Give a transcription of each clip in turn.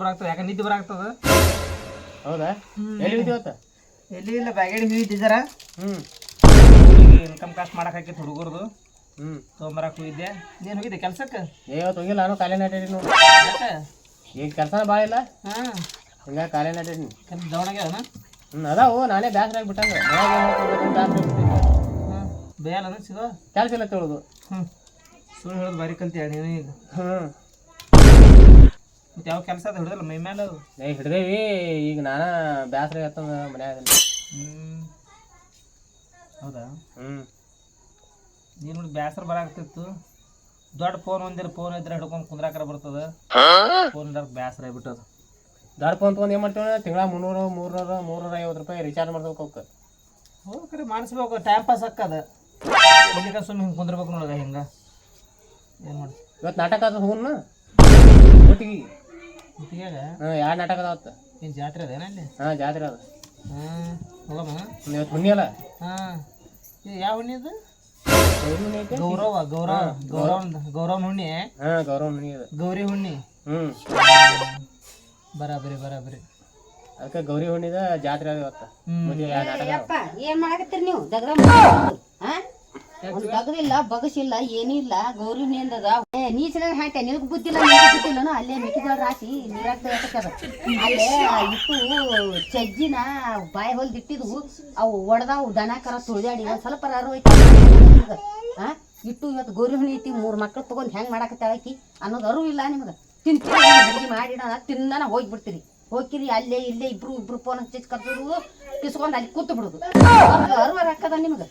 ಬರಾಗ್ತದ ಯಾಕೆ ನಿದ್ದೆ ಬರಾಗ್ತದ ಹೌದಾ? ಎಲ್ಲಿ ಹೋಗಿದ್ದೀವತ್ತ ಎಲ್ಲಿ ಇಲ್ಲ ಬ್ಯಾಗೇಡಿ ಹೋಗಿದ್ದಾರ ಹ್ಞೂ ಇನ್ಕಮ್ ಕಾಸ್ಟ್ ಮಾಡಕ್ಕೆ ಹಾಕಿತ್ತು ಹುಡುಗರ್ದು. ಹ್ಞೂ ತೊಗೊಂಬರಕ್ಕೆ ಹೋಗಿದ್ದೆ. ನೀನು ಹೋಗಿದ್ದೆ ಕೆಲ್ಸಕ್ಕೆ? ಇವತ್ತು ಹೋಗಿಲ್ಲ ನಾನು ಕಾಲೇ ನಾಟೇನಿ ನೋಡಿ. ಈಗ ಕೆಲಸ ಭಾಳ ಇಲ್ಲ? ಹಾಂ. ಹಿಂಗಾಗಿ ಕಾಲೇ ನಾಟೇನಿ ದವಣಗೆ ದವಣಗ್ಯಾವನ ಹ್ಞೂ ಅದಾವು ನಾನೇ ಬ್ಯಾಸರ ಆಗಿಬಿಟ್ಟಂಗೆ. ಬೇಸರ ಹಾಂ. ಬೇಯಲ್ಲ ಸಿಗೋ? ಕೆಲಸ ಇಲ್ಲ ತೊಳೋದು ಹ್ಞೂ ಸುಳ್ಳು ಹೇಳೋದು ಬಾರಿ ಕಲ್ತಿಯಾ ನೀನು ಈಗ? ಹ್ಞೂ ಮತ್ತೆ ಯಾವ ಕೆಲಸ ಅದು? ಹಿಡ್ದಲ್ಲ ಮೈ ಮೇಲೆ ಅದು? ಏ ಹಿಡ್ದೇವಿ. ಈಗ ನಾನು ಬ್ಯಾಸ್ರ ಆಗತ್ತಂದ ಮನ್ಯಾಗ ಹ್ಞೂ ಹೌದಾ? ಹ್ಮ್. ನೀನು ನೋಡಿ ಬ್ಯಾಸರ ದೊಡ್ಡ ಫೋನ್ ಒಂದಿರ ಫೋನ್ ಇದ್ರೆ ಹಿಡ್ಕೊಂಡು ಕುಂದ್ರಾಕರ ಬರ್ತದ. ಫೋನ್ ಇಲ್ಲಾರ ಬ್ಯಾಸರ ಆಗ್ಬಿಟ್ಟದ. ದೊಡ್ಡ ಫೋನ್ ತೊಗೊಂಡು ಏನು ಮಾಡ್ತೇವೆ ತಿಂಗಳ ಮುನ್ನೂರು ಮೂರ್ನೂರು ಮೂರ್ನೂರ ಐವತ್ತು ರೂಪಾಯಿ ರಿಚಾರ್ಜ್ ಮಾಡ್ಬೇಕು ಅವಕ್ಕೆ. ಹೋಗ್ರಿ ಮಾಡಿಸ್ಬೇಕು. ಟೈಮ್ ಪಾಸ್ ಆಕ್ಕದ ಇಲ್ಲಿಗ ಸುಮ್ಮನೆ ಹಿಂಗೆ ಕುಂದ್ರಬೇಕು ನೋಡಗ ಹಿಂಗೆ. ಏನು ಮಾಡಿ ಇವತ್ತು ನಾಟಕ ಆದ್ರೆ ಹೂನು? ಒಟ್ಟಿಗೆ. ಹಾಂ ಯಾವ ನಾಟಕ ಅದಾವತ್ತು ಏನು ಜಾತ್ರೆ ಅದೇನ ಅಲ್ಲಿ? ಹಾಂ ಜಾತ್ರೆ ಅದ. ಹಾಂ ಹೋಗಮ್ಮ. ಇವತ್ತು ಹುಣ್ಣಿ ಅಲ್ಲ? ಹಾಂ. ಯಾವ ಹುಣ್ಣಿ ಅದು? ಗೌರವ ಗೌರವ ಗೌರವ ಗೌರವ ಗೌರವನ ಹುಣ್ಣಿ ಹಾಂ ಗೌರವ ಹುಣ್ಣಿ ಅದ. ಗೌರಿ ಹುಣ್ಣಿ. ಹ್ಞೂ ಬರಾಬರಿ ಬರಾಬರಿ. ಅದಕ್ಕೆ ಗೌರಿ ಹುಣ್ಣಿದ ಜಾತ್ರೆ ಅದ ಇವತ್ತು. ಹ್ಮ್. ಮತ್ತೆ ನಾಟಕ ಏನ್ ಮಾಡಕತ್ತೀರಿ ನೀವು? ದಗದ ಒಂದ್ ದಗದಿಲ್ಲ ಬಗಸಿಲ್ಲ ಏನಿಲ್ಲ ಗೌರಿ ನಿಂದದ ಏ ನೀ ಸಲ ಹಾಟೆ ನಿನಗ್ ಬುದ್ಧಿಲ್ಲ, ನಿನಗ್ ಅಲ್ಲೇ ಮೆಕ್ಕೆಜೋಳ ರಾಶಿ ನೀರಾಗ ಅಲ್ಲೇ ಇಟ್ಟು ಚಜ್ಜಿನ ಬಾಯಿ ಹೊಲ್ದಿಟ್ಟಿದ್ವು ಅವು ಒಡದಾವು ದನ, ಕರ ತುಳಿದಾಡಿ ಒಂದ್ ಸ್ವಲ್ಪ ಅರು ಐತಿ ಹಾ ಇಟ್ಟು ಇವತ್ತು ಗೌರಿ ಹುಣ್ಣಿ ಐತಿ, ಮೂರ್ ಮಕ್ಳು ತಗೊಂಡ್ ಹೆಂಗ್ ಮಾಡಕತ್ತಾಳ ಆಕಿ ಅನ್ನೋದು ಅರು ಇಲ್ಲ ನಿಮ್ಗೆ. ತಿಂತೀವಿ, ಅಡಿಗೆ ಮಾಡಿಡ ತಿನ್ನನ ಹೋಗ್ಬಿಡ್ತೀರಿ. ಹೋಗ್ಕಿರಿ ಅಲ್ಲೇ ಇಲ್ಲೇ ಇಬ್ರು ಇಬ್ರು ಫೋನ್ ಹಚ್ಚಿ ಕರ್ತಿದ್ರು ಕಿಸ್ಕೊಂಡ್ ಅಲ್ಲಿ ಕೂತು ಬಿಡುದು. ಅರ್ವ ರಕ್ಕದ ನಿಮ್ಗೆ?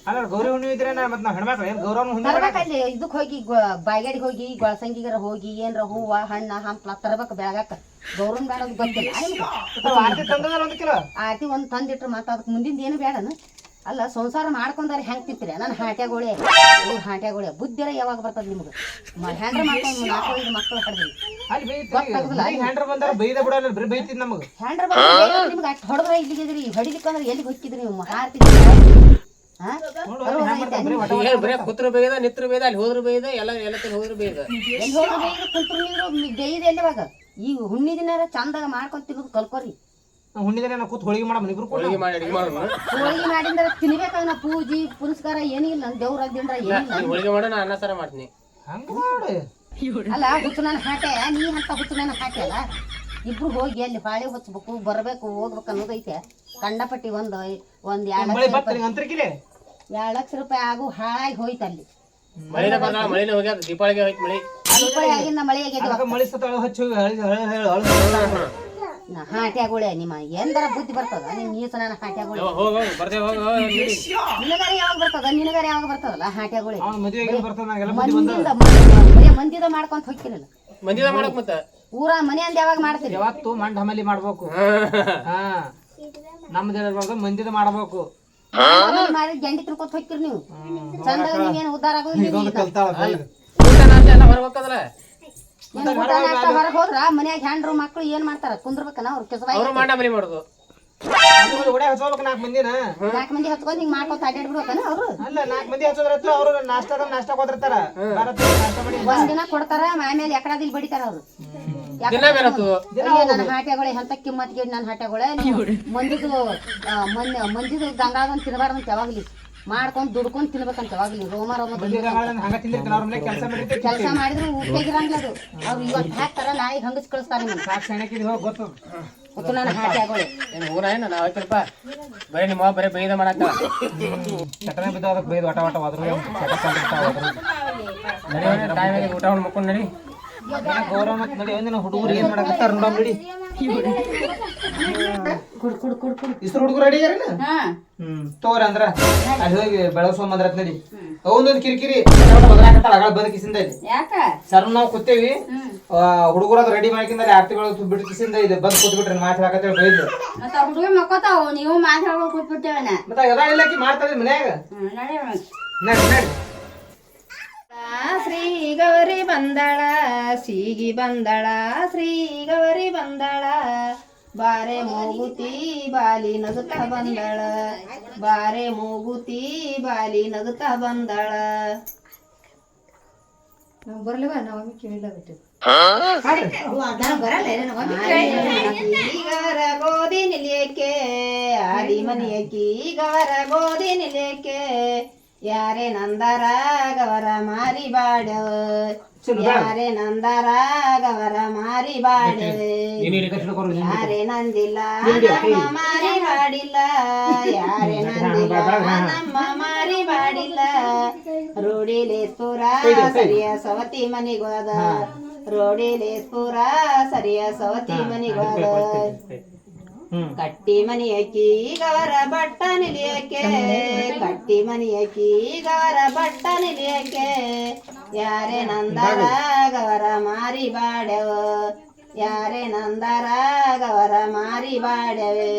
ಹುಣ್ಣಿ ಇದ್ರೆ ಮತ್ತೆ ನಾವು ಹೆಣ್ಮಕ್ಳು ಏನು ಗೌರವನ ಹುಣ್ಣಿ ತರ್ಬೇಕಲ್ಲಿ ಇದಕ್ ಹೋಗಿ ಬಾಯಿಗಡಿಗೆ ಹೋಗಿ ಗೊಳಸಂಗಿಗರ ಹೋಗಿ ಏನ್ರ ಹೂವ ಹಣ್ಣ ಹಂಪ್ಲ ತರಬೇಕು ಬೆಳಗಾಕ. ಗೌರವ್ ಬೇಡ ಗೊತ್ತಿಲ್ಲ ಆರತಿ ಒಂದು ತಂದಿಟ್ರು ಮಾತಾಡಕ್ ಅದಕ್ಕೆ ಮುಂದಿಂದ ಏನು ಬೇಡನ? ಅಲ್ಲ ಸಂಸಾರ ಮಾಡ್ಕೊಂಡಾರ ಹೆಂಗ್ ತಿಂತೀರಿ? ನನ್ನ ಹಾಟ್ಯಾಗೋಳೆ ಇವ್ರ ಹಾಟ್ಯಾಗೋಳೆ. ಬುದ್ಧಿರ ಯಾವಾಗ ಬರ್ತದ ನಿಮ್ಗೆ? ಹ್ಯಾಂಡ್ರ ಮಾಡ್ಕೊಂಡು ನಾಲ್ಕು ಐದು ಮಕ್ಕಳು ಹಡ್ದ್ರಿ ಹ್ಯಾಂಡ್ರ ಬಂದಾರ ಬೈದ ಬಿಡಲ್ಲ ಬರೀ ಬೈತಿದ್ ನಮಗೆ. ಹ್ಯಾಂಡ್ರ ನಿಮ್ಗೆ? ಅಷ್ಟು ಹೊಡೆದ್ರ ಇಲ್ಲಿಗಿದ್ರಿ ಹೊಡಿಲಿಕ್ಕಂದ್ರೆ ಎಲ್ಲಿಗೆ ಹೊಕ್ಕಿದ್ರಿ ನೀವು? ಹಾರ್ತಿದ್ರಿ ಹಾ ಏನ್ ಬರೀ ಕೂತ್ರು ಬೇಯ್ದ ನಿತ್ರು ಬೇಯ್ದ ಅಲ್ಲಿ ಹೋದ್ರ ಬೇಯ್ದ ಎಲ್ಲ ಎಲ್ಲ ಕಡೆ ಹೋದ್ರು ಬೇಯ್ದ ಎಲ್ಲಿ ಹೋದ್ರು ಬೇಯ್ದು ಕುಂತ್ರು ನೀರು ಬೇಯ್ದು ಎಲ್ಲಿವಾಗ? ಈ ಹುಣ್ಣಿ ದಿನ ಚಂದಾಗ ಮಾಡ್ಕೊಂಡ್ ತಿನ್ನೋದು ಕಲ್ಕೋರಿ. ಹುಣ್ಣಿದ್ರೆ ಕೂತ್ ಹೋಳಿಗೆ ಇಬ್ರು ಕೂಡ ಹೋಳಿಗೆ ಮಾಡಿ ಅಡಿಗೆ ಮಾಡೋಣ ಹೋಳಿಗೆ ಮಾಡಿಂದ ತಿನ್ಬೇಕಾಗ ನಾ ಪೂಜಿ ಪುನಸ್ಕಾರ ಏನಿಲ್ಲ ದೇವ್ರ ದಿಂಡ್ರ ಏನಿಲ್ಲ ನೀನ್ ಹೋಳಿಗೆ ಮಾಡೋ ನಾ ಅನ್ನ ಸಾರ ಮಾಡ್ತೀನಿ ಹಂಗ ಮಾಡಿ ಅಲ್ಲ ಹುಚ್ಚು ನನ್ನ ಹಾಟೆ ನೀ ಅಂತ ಹುಚ್ಚು ನನ್ನ ಹಾಟೆ ಅಲ್ಲ ಇಬ್ರು ಹೋಗಿ ಅಲ್ಲಿ ಬಾಳೆ ಹೊಚ್ಬೇಕು ಬರ್ಬೇಕು ಹೋಗ್ಬೇಕು ಅನ್ನೋದೈತೆ ಕಂಡಪಟ್ಟಿ ಒಂದ್ ಒಂದ್ ಎರಡ್ ಮಳೆ ಲಕ್ಷ ಅಂತರ್ಕಿಲೆ ಎರಡ್ ಲಕ್ಷ ರೂಪಾಯಿ ಆಗು ಹಾಳಾಗಿ ಹೋಯ್ತು ಅಲ್ಲಿ ಮಳಿನ ಬಂದ ಮಳಿನ ಹೋಗ್ಯಾದ ದೀಪಾವಳಿಗೆ ಹೋಯ್ತು ಮಳಿ ದೀಪಾವಳಿ ಆಗಿಂದ ಮಳೆ ಆಗೈತಿ ಅದಕ್ಕೆ ಮಳೆ ಸತ ಹಚ್ಚಿ ಹೋಗಿ ಹಳಿ ಹಳಿ ಹಳಿ ನಾ ಹಾಟ್ಯಾಗುಳೆ ನಿಮ್ಮ ಎಂದರ ಬುದ್ಧಿ ಬರ್ತದ? ನಿಮ್ ನೀಸ ನನ್ನ ಹಾಟ್ಯಾಗುಳೆ. ನಿನಗಾರ ಯಾವಾಗ ಬರ್ತದ? ನಿನಗಾರ ಯಾವಾಗ ಬರ್ತದಲ್ಲ ಹಾಟ್ಯಾಗುಳೆ? ಮಂದಿದ ಬರೀ ಮಂದಿದ ಮಾಡ್ಕೊಂತ ಹೋಗ್ತಿರಲ್ಲ ಮಂದಿದ ಮಾಡಕ್ ಮತ್ತ? ಊರ ಮನೆ ಅಂದ ಯಾವಾಗ ಮಾಡ್ತೀರಿ? ಯಾವತ್ತು ಮಂಡ ಹಮಲಿ ಮಾಡ್ಬೇಕು. ಹಾ. ನಮ್ದು ಇರ್ಬಾರ್ದು ಮಂದಿದ ಮಾಡ್ಬೇಕು. ಮಾಡಿ ಗಂಡಿ ತಿನ್ಕೊತ ಹೋಗ್ತಿರ್ ನೀವು. ಚಂದ ನೀವೇನು ಉದ್ದಾರ ಆಗೋದಿಲ್ಲ ಇದೊಂದು ಹೊರಗೆ ಹೋದ್ರ? ಮನ್ಯಾಗ ಹೆಂಡ್ರು ಮಕ್ಳು ಏನ್ ಮಾಡ್ತಾರ? ಕುಂದ್ರಬೇಕನ ಅವ್ರ ಕೆಸವಾಯಿ ಅವರು ಮಾಡ ಮಲಿ ಮಾಡುದು. ನಾಲ್ಕು ಮಂದಿನ. ನಾಲ್ಕು ಮಂದಿ ಹತ್ಕೊಂಡ್ ಹಿಂಗ್ ಮಾಡ್ಕೊತ ಅಡ್ಡಾಡ್ಬಿಡ್ಬೇಕನ ಅವ್ರು? ಅಲ್ಲ ನಾಲ್ಕು ಮಂದಿ ಹಚ್ಚೋದ್ರ ಅವರು ನಾಷ್ಟದ ನಾಷ್ಟ ಕೊಟ್ಟಿರ್ತಾರ. ಭಾರತ ನಾಷ್ಟ ಒಂದ್ ದಿನ ಕೊಡ್ತಾರ ಆಮೇಲೆ ಎಕಡದಿಲ್ ಬಡಿತಾರ ಅವ್ರು. ದಿನ ಬೇರತ್ತು ನನ್ನ ಕಿಮ್ಮತ್ ಕಿಮ್ಮತ್ಗೆ ನನ್ನ ಹಾಟ್ಯಾಗೊಳೆ. ಮಂದಿದು ಮನ್ ಮಂದಿದು ಗಂಗಾದನ್ ತಿನ್ನಬಾರ್ದಂತ ಯಾವಾಗ್ಲಿ. ಮಾಡ್ಕೊಂಡ್ ದುಡ್ಕೊಂಡ್ ತಿನ್ಬೇಕಂತ ಅವಾಗ್ಲಿ ರೋಮ ರೋಮ ಕೆಲಸ ಮಾಡಿದ್ರೆ ಕೆಲಸ ಮಾಡಿದ್ರು ಉಪಯೋಗಿರಂಗಿಲ್ಲ ಅದು ಅವ್ರು ಇವತ್ತು ಹಾಕ್ತಾರ ನಾಯಿ ಹಂಗಸ್ ಕಳಿಸ್ತಾರ ಹಾಟ್ಯಾಗೊಳೆ ಏನು ಊರ ಏನ ನಾವ್ ಆಯ್ತಲ್ಪ ಬರೀ ನಿಮ್ಮ ಅವ್ವ ಬರೀ ಬೈದ ಮಾಡಾಕ ಚಟನೆ ಬಿದ್ದು ಅದಕ್ಕೆ ಬೈದು ವಟ ವಟ ಹೋದ್ರು ಚಟ ಕಂಡಿರ್ತಾವ ಹೋದ್ರು ನಡಿ ಟೈಮ್ ಆಗಿ ಊಟ ಮಕ್ಕೊಂಡು ನಡಿ ಗೌರವ ಮತ್ತೆ ನಡಿ ಒಂದಿನ ಹುಡುಗರು ಏನ್ ಮಾಡಕತ್ತಾರ ನೋಡಮ್ ನಡಿ ಕುಡ್ ಕುಡ್ ಕುಡ್ ಕುಡ್. ಇಸ್ರು ಹುಡುಗರು ರೆಡಿ ಹ್ಮ್ ಅಂದ್ರ. ಅಲ್ಲಿ ಹೋಗಿ ನಡಿ. ಅವನೊಂದು ಕಿರಿಕಿರಿ ಬದಲಾಕತ್ತಾಳ ಅಗಳ ಬಂದ ಕಿಸಿಂದ ಇಲ್ಲಿ ಯಾಕ? ಸರ್ ನಾವು ಕೂತೇವಿ. ಹುಡುಗರು ಅದು ರೆಡಿ ಮಾಡ್ಕಿಂದ್ರೆ ಆರ್ತಿಗಳು ಬಿಟ್ಟು ಕಿಸಿಂದ ಇದೆ. ಬಂದ್ ಕೂತ್ಬಿಟ್ರಿ ಮಾತು ಹಾಕತ್ತೇಳಿ ಬೈದು. ಮತ್ತ ಹುಡುಗ ಮಕ್ಕೋತಾವ ನೀವು ಕೂತ್ಬಿಟ್ಟೇವನ? ಮತ್ತೆ ಎಲ್ಲ ಇಲ್ಲಕಿ ಮಾಡ್ತಾಳೆ ಮನ್ಯಾಗ? ನಡಿ ನಡಿ. ಶ್ರೀ ಗೌರಿ ಬಂದಳ ಸೀಗಿ ಬಂದಳ ಶ್ರೀ ಗೌರಿ ಬಂದಳ. ಬಾರೆ ಮೂಗುತಿ ಬಾಲಿ ನಗುತ್ತಾ ಬಂದಳ ಬಾರೆ ಮೂಗುತಿ ಬಾಲಿ ನಗುತ್ತಾ ಬಂದಳ. ಬರ್ಲಿವ? ನಾವು ಕೇಳಿಲ್ಲ ಬಿಟ್ಟು. ಈಗವರ ಗೋಧಿ ನಿಲಿಯಕ್ಕೆ ಆದಿ ಮನೆಯಕ್ಕೆ ಈಗವರ ಗೋಧಿ ನಿಲಿಯಕ್ಕೆ ಯಾರೇ ನಂದರಾಗವರ ಮಾರಿ ಬಾಡ ಯಾರೇ ನಂದರಾಗವರ ಮಾರಿ ಬಾಡ ಯಾರೇ ನಂದಿಲ್ಲ ನಮ್ಮ ಮಾರಿ ಬಾಡಿಲ್ಲ. ಯಾರೇ ನಂದಿಲ್ಲ ನಮ್ಮ ಮಾರಿ ಬಾಡಿಲ್ಲ. ರೂಢಿಲೇಸ್ಪುರ ಸರಿಯ ಸವತಿ ಮನಿಗೋದ. ರೂಢಿಲೇಸ್ಪುರ ಸರಿಯ ಸವತಿ ಮನಿಗೋದ. ಕಟ್ಟಿ ಮನಿಯಕ್ಕಿ ಗವರ ಬಟ್ಟ ನಿಲಿಯಕ್ಕೆ ಕಟ್ಟಿ ಮನಿಯಕ್ಕಿ ಗವರ ಬಟ್ಟ ನಿಲಿಯಕ್ಕೆ ಯಾರೇ ನಂದರ ಗವರ ಮಾರಿ ಬಾಡ್ಯವ ಯಾರೇ ನಂದರ ಗವರ ಮಾರಿ ಬಾಡ್ಯವೆ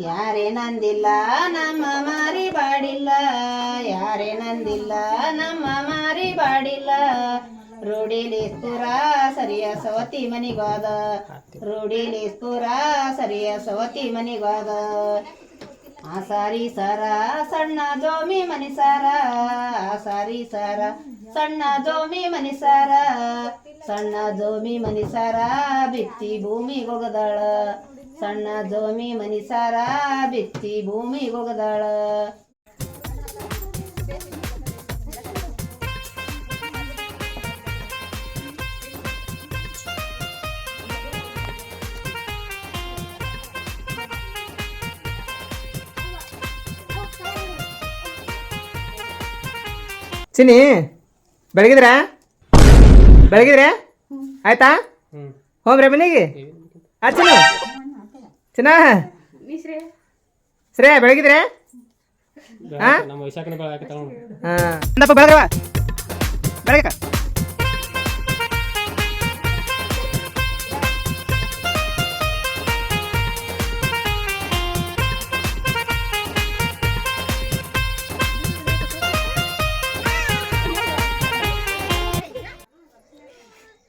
ಯಾರೇ ನಂದಿಲ್ಲ ನಮ್ಮ ಮಾರಿ ಬಾಡಿಲ್ಲ ಯಾರೇ ನಂದಿಲ್ಲ ನಮ್ಮ ಮಾರಿ ಬಾಡಿಲ್ಲ ರೂಢಿಲೇಸ್ಪುರ ಸರಿಯ ಸವತಿ ಮನಿಗೋದ. ರೂಢಿಲೇಸ್ಪುರ ಸರಿಯ ಸವತಿ ಮನಿಗಾದ. ಆ ಸಾರಿ ಸರ ಸಣ್ಣ ಜೋಮಿ ಮನಿಸಾರ ಆ ಸಾರಿ ಸರ ಸಣ್ಣ ಜೋಮಿ ಮನಿಸಾರ ಸಣ್ಣ ಜೋಮಿ ಮನಿಸಾರ ಬಿತ್ತಿ ಭೂಮಿ ಗೊಗದಾಳ. ಸಣ್ಣ ಜೋಮಿ ಮನಿಸಾರ ಬಿತ್ತಿ ಭೂಮಿ ಗೊಗದಾಳ. ಚಿನ್ನಿ ಬೆಳಗಿದ್ರ? ಬೆಳಗಿದ್ರೆ? ಆಯ್ತಾ? ಹೋಮ್ರೆ ಮನೆಗೆ? ಆ ಚಿನ್ನು. ಚಿನ್ನ. ಶ್ರೇಯ ಬೆಳಗಿದ್ರೆ? ಹಾ. ಬೆಳಗ್ರವ ಬೆಳಗ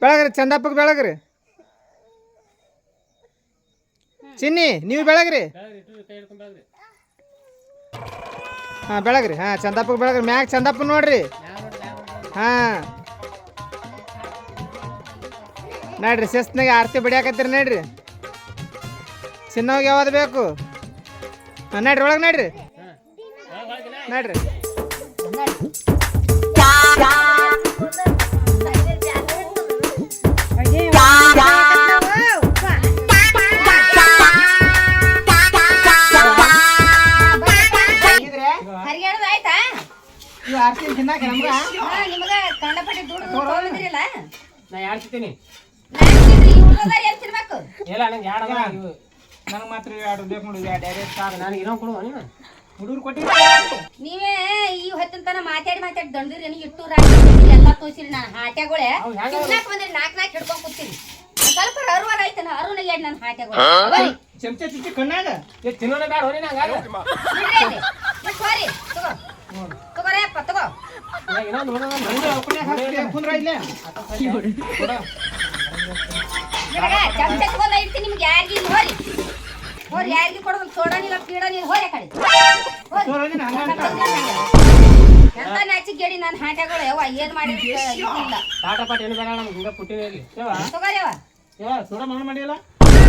ಬೆಳಗ್ರಿ, ಚಂದಪ್ಪಗೆ ಬೆಳಗ್ರಿ. ಚಿನ್ನಿ, ನೀವು ಬೆಳಗ್ರಿ? ಹಾಂ ಬೆಳಗ್ರಿ, ಹಾಂ, ಚಂದಪ್ಪಗೆ ಬೆಳಗ್ರಿ. ಮ್ಯಾಗ ಚಂದಪ್ಪ ನೋಡ್ರಿ. ಹಾಂ. ನೋಡ್ರಿ ಶಿಸ್ತಿನಾಗ ಆರತಿ ಬಡಿಯಾಕತ್ತೀರಿ ನೋಡ್ರಿ. ಚಿನ್ನವಾಗ ಯಾವ್ದು ಬೇಕು? ಹಾಂ, ನಡ್ರಿ, ಒಳಗೆ ನಡ್ರಿ. ನೋಡ್ರಿ. ನಾ ಯಾರು ಇಲ್ಲ ನಂಗೆ ಯಾರು ನನಗೆ ಮಾತ್ರ ಎರಡು ಬೇಕು ನೋಡಿ ಡೈರೆಕ್ಟ್ ಸಾರು ನನಗೆ ಕೊಡುವ ನೀನು? ಹುಡುಗರು ಕೊಟ್ಟಿಲ್ಲ ನೀವೇ ಈ ಹೊತ್ತಿನ ತನ ಮಾತಾಡಿ ಮಾತಾಡಿ ದಂಡಿರಿ ನನಗೆ ಇಟ್ಟು ರಾತ್ರಿ ಎಲ್ಲ ತೋರಿಸಿರಿ ನಾನು ಹಾಟ್ಯಾಗಳೇ. ಅವ್ ಬಂದ್ರೆ ನಾಲ್ಕು ನಾಲ್ಕು ಹಿಡ್ಕೊಂಡು ಕೂತೀನಿ. ಸ್ವಲ್ಪ ಅರುವಾರ ಐತನ ಅರುನ ಎರಡು ನನ್ನ ಹಾಟ್ಯಾಗಳು. ಚಮಚ ಚುಚ್ಚಿ ಕಣ್ಣಾಗ? ತಿನ್ನೋಣ ಬೇಡ ಹೋರಿ ನಂಗೆ ತಗೋ. ಇರ್ತೀನಿ ನಿಮ್ಗೆ ಯಾರಿಗೆ ಹೋರಿ ಹೋರಿ ಯಾರಿಗೆ ಕೊಡೋದು ಸೋಡನಿಲ್ಲ ಪೀಡನಿಲ್ಲ ಹೋರಿ ಕಡೆ ಎಂತ ನಾಚಿಕ್ ಗೇಡಿ ನನ್ನ ಹಾಟ್ಯಾಗಳು ಯವ್ವ ಏನ್ ಪಾಟ್ ಏನು ಬೇಡ ನಮ್ಗೆ ಹಿಂಗೆ ಪುಟ್ಟಿನ ಇರಲಿ ತಗೋರಿ ಯವ್ವ ಮಾಡಿಲ್ಲ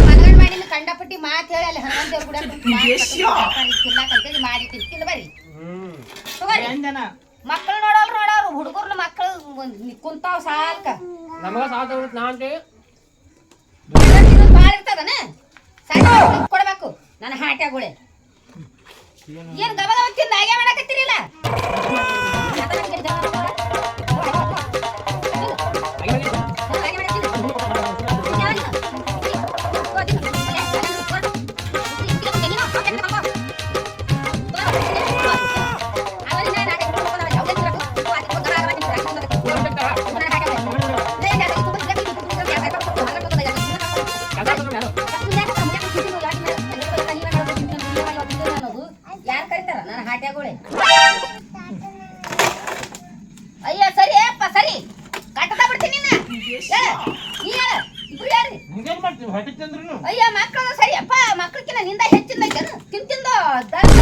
ಮನಗಂಡ್ ಮಾಡಿನ ಕಂಡಪಟ್ಟಿ ಮಾತು ಹೇಳಿ ಅಲ್ಲಿ ಹನುಮಂತ ದೇವ್ರ ಗುಡಿ ತಿನ್ನಕಂತೇಳಿ ಮಾಡಿ ತಿಂದ ಬರ್ರಿ ಹ್ಮ್ ತಗೋರಿ ಜನ ಮಕ್ಕಳು ನೋಡಲ್ ನೋಡೋರು ಹುಡುಗರ್ನ ಮಕ್ಕಳು ಕುಂತಾವ್ ಸಾಲ್ಕ. ನಮಗ ಸಾಲ ತಗೊಂಡು ನಾ ಇರ್ತದನ? ಸಣ್ಣ ಮಕ್ಳಿಗ್ ಕೊಡ್ಬೇಕು. ನನ್ನ ಹಾಟ್ಯಾಗುಳೆ ಏನ್ ಗಬ ಗಬ ತಿಂದ ಹಾಗೆ ಮಾಡಕತ್ತೀರಿಲ್ಲ? ಯಾರು ಮಾಡ್ತೀವಿ ಹೊಟ್ಟೆ ತಿಂದ್ರು ಅಯ್ಯ ಮಕ್ಕಳು ಸರಿ ಅಪ್ಪ ಮಕ್ಕಳಕ್ಕಿನ ನಿಂದ ಹೆಚ್ಚಿಂದ ತಿನ್ ತಿಂದು ಜಾಸ್ತಿ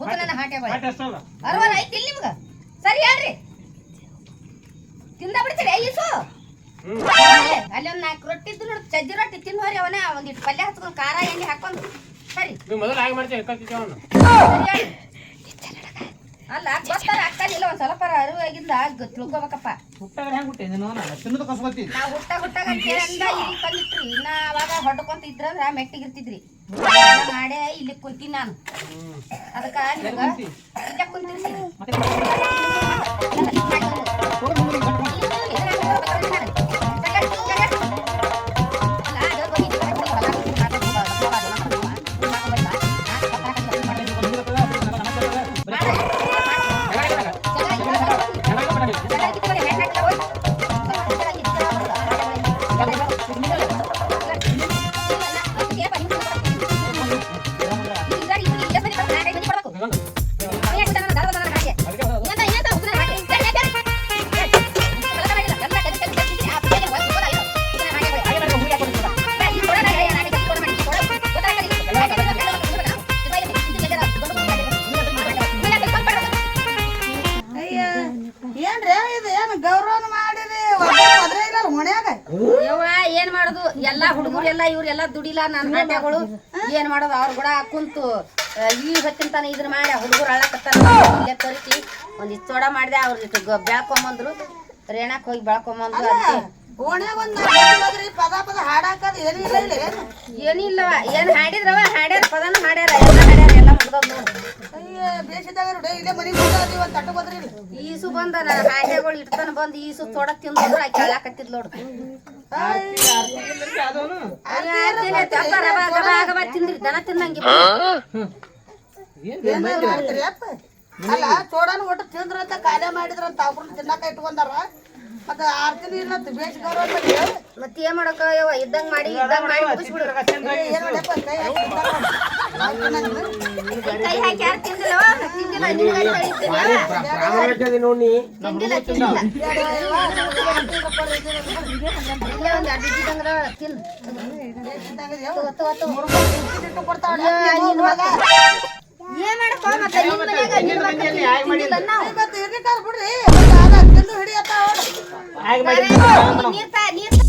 ಹೋಗ ನನ್ನ ಹಾಟ್ಯಾಗುಳೆ ಹೊಟ್ಟೆ ಅಷ್ಟಲ್ಲ ಅರವನ್ ಐತಿ ಇಲ್ಲಿ ನಿಮ್ಗ. ಸರಿ ಹೇಳ್ರಿ. ತಿಂದ ಬಿಡ್ತೀರಿ ಐಸು ಅಲ್ಲಿ ಒಂದು ನಾಲ್ಕು ರೊಟ್ಟಿ ಇದ್ದು ನೋಡಿ ಚಜ್ಜಿ ರೊಟ್ಟಿ ತಿನ್ನೋರಿ ಅವನ. ಒಂದಿಟ್ಟು ಪಲ್ಯ ಹಚ್ಕೊಂಡು ಖಾರ ಎಣ್ಣೆ ಹಾಕೊಂಡು. ಸರಿ. ನೀವು ಮೊದಲು ಹಾಗೆ ಮಾಡ್ತೀವಿ ಕಲ್ತಿದ್ದೇವೆ ಅವನು ಸರಿ ಹೇಳು. ಅಲ್ಲ ಗೊತ್ತಾರ ಅಕ್ಕನಿಲ್ಲ ಒಂದ್ ಸ್ವಲ್ಪ ಅರಿವಾಗಿಂದ ತಿಳ್ಕೊಬೇಕಪ್ಪ. ಹುಟ್ಟಾಗ ಹೆಂಗ್ ಹುಟ್ಟಿ ನೀನು? ತಿನ್ನೋದು ಕಸ್ಕೊತಿ ನಾವ್ ಹುಟ್ಟ ಹುಟ್ಟಾಗ ಇಲ್ಲಿ ಇನ್ನ ಅವಾಗ ಹೊಡ್ಕೊಂತ ಇದ್ರಂದ್ರ ಮೆಟ್ಟಿಗೆ ಇರ್ತಿದ್ರಿ ಮಾಡೇ ಇಲ್ಲಿ ಕುಂತೀನಿ ನಾನು. ಅದಕ್ಕ ನಿಮ್ಗ ಇಲ್ಲೇ ಕುಂತಿರ್ತೀನಿ. ಇವ್ರೆಲ್ಲ ದುಡಿಲ್ಲ ನನ್ನ ಹಾಟ್ಯಾಗಳು ಏನ್ ಮಾಡೋದು? ಅವ್ರ ಕೂಡ ಕುಂತು ಈ ಹೊತ್ತಿನ ತನ ಇದನ್ನ ಮಾಡಿ ಹುಡುಗರು ಅಳ್ಳಕತ್ತಾರ ಇಲ್ಲೇ ತರಿಸಿ. ಒಂದ್ ಚೋಡ ಮಾಡಿದೆ. ಅವ್ರ ಇಟ್ಟು ಬೆಳ್ಕೊಂಬಂದ್ರು ರೇಣಕ್ ಹೋಗಿ ಬೆಳ್ಕೊಂಬಂದ್ರು ಪದ ಪದ ಹಾಡಾಕದ ಏನು ಇಲ್ಲ ಇಲ್ಲ ಏನು? ಏನಿಲ್ಲವ ಏನ್ ಹಾಡಿದ್ರವ? ಹಾಡ್ಯಾರ ಪದನು ಹಾಡ್ಯಾರ. ಎಲ್ಲ ಹಾಡ್ಯಾರ ಎಲ್ಲ ಮುಗ್ದವ್ ಈಸು ಬಂದ ನನ್ನ ಹಾಟ್ಯಾಗಳು ಇಡ್ತಾನ ಬಂದ್ ಈಸು ತೊಡಕ್ ತಿಂದ್ರು ಆ ಅಳ್ಳಾಕತ್ತಿದ್ ನೋಡ್ರಿ ದನ ತಿನ್ನಂಗಿ ಅಲ್ಲ ಚೋಡನ ಒಟ್ಟು ತಿಂದ್ರಂತ ಕಾಲೇ ಮಾಡಿದ್ರಂತ ಅವ್ರನ್ನ ತಿನ್ನಕ ಇಟ್ಕೊಂಡಾರ ಮತ್ತೆ ಆರ್ ದಿನ ಇಲ್ಲ ಬೇಸ್ ಗೌರವ. ಮತ್ತೆ ಏನ್ ಮಾಡಕ ಯವ್ವ ಇದ್ದಂಗ್ ಮಾಡಿ ಇದ್ದಂಗ್ ಮಾಡಿ ಮುಗಿಸ್ಬಿಡು ಏನ್ ಮಾಡಪ್ಪ ಕೈ ಹಾಕಿ ಯಾರು ತಿಂದಿಲ್ಲ. ನೋಡಿ ತಿಂದಿಲ್ಲ ತಿಂದಿಲ್ಲ ಇಲ್ಲೇ ಒಂದ್ ಎರಡು ಇದ್ದಂಗ್ರ ತಿನ್ ಒತ್ತು ಒತ್ತು ಇಟ್ಟು ಕೊಡ್ತಾವ ಏನ್ ಮಾಡಪ್ಪ ಮತ್ತೆ ನಿನ್ ಮನ್ಯಾಗ ನಿನ್ ಮಕ್ಳು ತಿಂದಿಲ್ಲ ನಾವು ಮತ್ತೆ ಇರ್ಲಿಕ್ಕಾರ ಬಿಡ್ರಿ ಮತ್ತೆ ಅದ ತಿಂದು ಹಿಡಿಯತ್ತಾವ ಹಾಗೆ ಮಾಡಿ ನೀರ್ ತಾ ನೀರ್